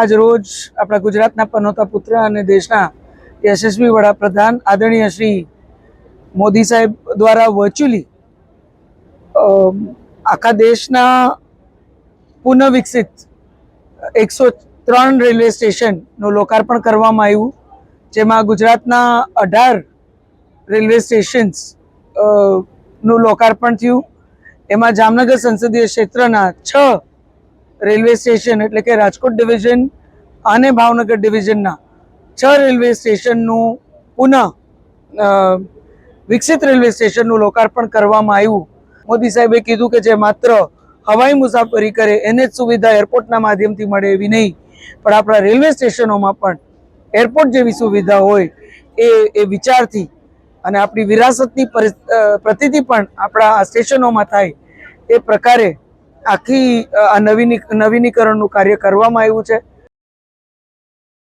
આજ રોજ આપણા ગુજરાતના પનોતા પુત્ર અને દેશના યશસ્વી વડાપ્રધાન આદરણીય શ્રી મોદી સાહેબ દ્વારા વર્ચ્યુઅલી આખા દેશના પુનઃવિકસિત એકસો ત્રણ રેલવે સ્ટેશનનું લોકાર્પણ કરવામાં આવ્યું, જેમાં ગુજરાતના અઢાર રેલવે સ્ટેશન્સનું લોકાર્પણ થયું. એમાં જામનગર સંસદીય ક્ષેત્રના છ રેલવે સ્ટેશન એટલે કે રાજકોટ ડિવિઝન અને ભાવનગર ડિવિઝનના છ રેલવે સ્ટેશનનું પુનઃ વિકસિત રેલવે સ્ટેશનનું લોકાર્પણ કરવામાં આવ્યું. મોદી સાહેબે કીધું કે જે માત્ર હવાઈ મુસાફરી કરે એને જ સુવિધા એરપોર્ટના માધ્યમથી મળે એવી નહીં. પણ આપણા રેલવે સ્ટેશનોમાં પણ એરપોર્ટ જેવી સુવિધા હોય એ એ વિચારથી અને આપણી વિરાસતની પરિ- અ, પણ આપણા આ સ્ટેશનોમાં થાય એ પ્રકારે આખી આ નવીની નવીનીકરણનું કાર્ય કરવામાં આવ્યું છે.